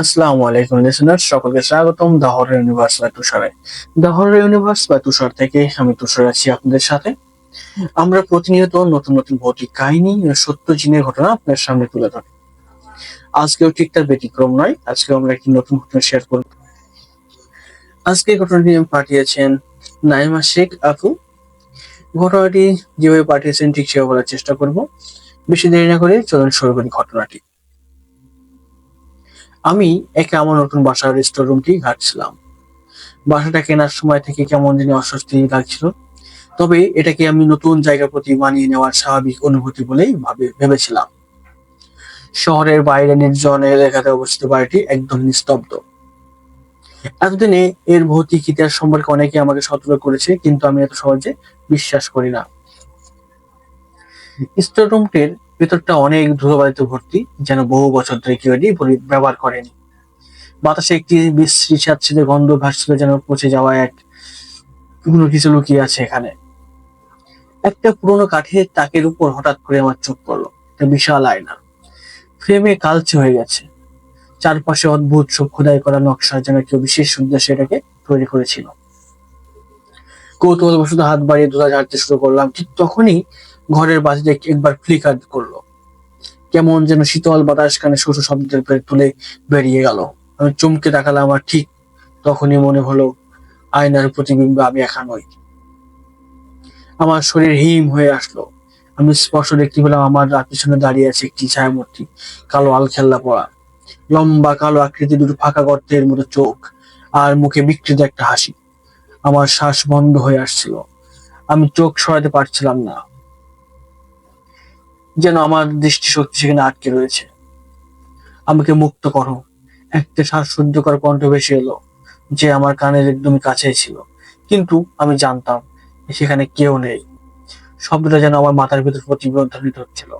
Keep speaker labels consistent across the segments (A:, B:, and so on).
A: আসসালামু আলাইকুম লিসেনার সকলকে স্বাগতম দ্য হরর ইউনিভার্স বাই তুষারে দ্য হরর ইউনিভার্স বা তুষার থেকে আমি তুষার আছি আপনাদের সাথে। আমরা প্রতিনিয়ত নতুন নতুন ভৌতিক কাহিনী সত্য জিনের ঘটনা আপনার সামনে তুলে ধরি। আজকেও ঠিক তার ব্যতিক্রম নয় আজকে আমরা একটি নতুন ঘটনা শেয়ার করব। আজকে ঘটনাটি পাঠিয়েছেন নাইমা শেখ আপু। ঘটনাটি যেভাবে পাঠিয়েছেন ঠিক সেভাবে বলার চেষ্টা করব। বেশি দেরি না করে চলুন শুরু করি ঘটনাটি। আমি একে আমার নতুন বাসার স্টোর রুমটি ঘাটছিলাম। বাসাটা কেনার সময় থেকে কেমন জানি অস্বস্তি লাগছিল। তবে এটাকে আমি নতুন জায়গার প্রতি মানিয়ে নেওয়ার স্বাভাবিক অনুভূতি বলেই ভাবে, ভেবেছিলাম। শহরের বাইরে নির্জন এলাকাতে অবস্থিত বাড়িটি একদম নিস্তব্ধ। এতদিনে এর ভৌতিক ইতিহাস সম্পর্কে অনেকে আমাকে সতর্ক করেছে, কিন্তু আমি এত সহজে বিশ্বাস করি না। স্টোর রুমটির ভেতরটা অনেক ধুলোবালিতে ভর্তি, যেন বহু বছর ধরে কেউ এটি ব্যবহার করেনি। বাতাসে একটি বিশ্রী স্যাঁতসেঁতে গন্ধ ভাসছিল যেন পচে যাওয়া এক কোনো কিছু লুকিয়ে আছে এখানে। একটা পুরোনো কাঠের তাকের উপর হঠাৎ করে আমার চোখ পড়ল। একটা বিশাল আয়না। ফ্রেমে কালচে হয়ে গেছে। চারপাশে অদ্ভুত সব খোদাই করা নকশা যেন কেউ বিশেষ উদ্দেশ্যে এটাকে তৈরি করেছিল। কৌতূহল বশত হাত বাড়িয়ে ধুলা ঝাড়তে শুরু করলাম। ঠিক তখনই ঘরের বাতিটা একবার ফ্লিকার করল। কেমন যেন শীতল বাতাস কানে শোষো শব্দের তুলে বেরিয়ে গেল। আমি চমকে তাকালাম আমার ঠিক তখনই মনে হলো, আয়নার প্রতিবিম্ব আমি একা নই। আমার শরীর হিম হয়ে আসলো। আমি স্পষ্ট দেখতে পেলাম আমার পিছনে দাঁড়িয়ে আছে একটি ছায়ামূর্তি, কালো আল আলখেল্লা পড়া লম্বা কালো আকৃতি দুটো ফাঁকা গর্তের মতো চোখ আর মুখে বিকৃত একটা হাসি। আমার শ্বাস বন্ধ হয়ে আসছিল। আমি চোখ সরাতে পারছিলাম না। যেন আমার দৃষ্টিশক্তি সেখানে আটকে রয়েছে। আমাকে মুক্ত করো। একটা শ্বাসরুদ্ধকর কণ্ঠ ভেসে এলো, যে আমার কানের একদমই কাছেই ছিল। কিন্তু আমি জানতাম সেখানে কেউ নেই। শব্দটা যেন আমার মাথার ভিতর প্রতিধ্বনিত হচ্ছিল।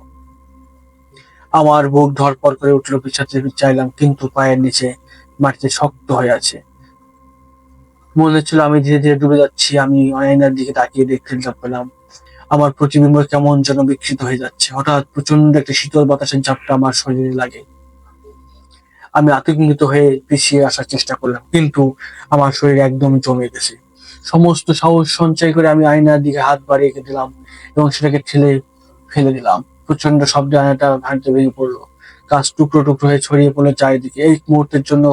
A: আমার বুক ধরপর করে উঠল, পিছাতে চাইলাম, কিন্তু পায়ের নিচে মাটিতে শক্ত হয়ে আছে। মনে হচ্ছিল আমি ধীরে ধীরে ডুবে যাচ্ছি, আমি আয়নার দিকে তাকিয়ে দেখতে পেলাম। আমার প্রতিবিম্ব কেমন যেন বিকৃত হয়ে যাচ্ছে। হঠাৎ প্রচণ্ড একটা শীতল বাতাসের ঝাপটা আমার শরীরে লাগে। আমি আতঙ্কিত হয়ে পিছিয়ে আসার চেষ্টা করলাম, কিন্তু আমার শরীর একদম জমে গেছে। সমস্ত সাহস সঞ্চয় করে আমি আয়নার দিকে হাত বাড়িয়ে দিলাম এবং সেটাকে ঠেলে ফেলে দিলাম। প্রচণ্ড শব্দে আয়নাটা ভাঙতে ভেঙে পড়ল। কাজ টুকরো টুকরো হয়ে ছড়িয়ে পড়ল চারিদিকে। এই মুহূর্তের জন্য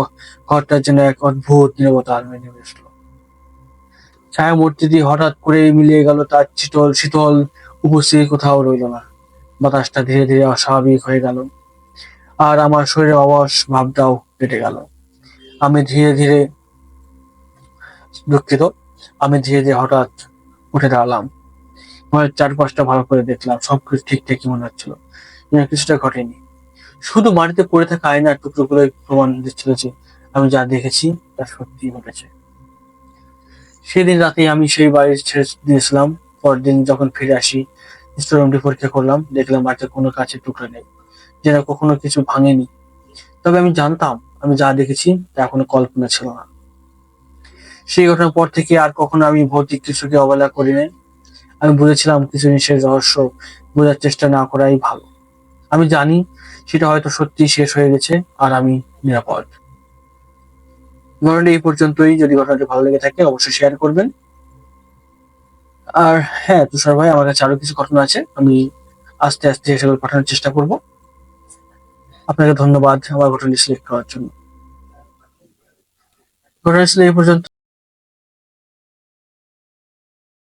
A: ঘরটার জন্য এক অদ্ভুত নিরবতা নেমে এসলো ছায়া মূর্তিটি হঠাৎ করে মিলিয়ে গেল তার শীতল শীতল উপস্থিতি কোথাও রইল না। বাতাসটা ধীরে ধীরে অস্বাভাবিক হয়ে গেল। আর আমার শরীরে অবশ ভাবটাও কেটে গেল। আমি ধীরে ধীরে দুঃখিত। আমি ধীরে ধীরে হঠাৎ উঠে দাঁড়ালাম। ঘরের চারপাশটা ভালো করে দেখলাম। সবকিছু ঠিকঠাকই মনে হচ্ছিল। কিছুটা ঘটেনি। শুধু মাটিতে পড়ে থাকা আয়নার টুকরোগুলো প্রমাণ দিচ্ছিল যে আমি যা দেখেছি তা সত্যি ঘটেছে। সেদিন রাতে আমি সেই বাড়ি ছেড়ে দিয়েছিলাম। পরদিন যখন ফিরে আসি স্টোরুমটি পরীক্ষা করলাম, দেখলাম বাড়িতে কোনো কাছের টুকরো নেই যেন কখনো কিছু ভাঙেনি। তবে আমি জানতাম, আমি যা দেখেছি তা কোনো কল্পনা ছিল না। সেই ঘটনার পর থেকে আর কখনো আমি ভৌতিক কিছুকে অবহেলা করি নাই। আমি বুঝেছিলাম কিছু জিনিসের রহস্য বোঝার চেষ্টা না করাই ভালো। আমি জানি সেটা হয়তো সত্যি শেষ হয়ে গেছে আর আমি নিরাপদ। ঘটনাটি এই পর্যন্তই। যদি ঘটনাটি ভালো লেগে থাকে, অবশ্যই শেয়ার করবেন। আর হ্যাঁ তুষার ভাই, আমার কাছে আরও কিছু ঘটনা আছে। আমি আস্তে আস্তে সেগুলো পাঠানোর চেষ্টা করব। আপনাকে ধন্যবাদ আমার ঘটনাটি সিলেক্ট করার জন্য। ঘটনা ছিল এই পর্যন্ত।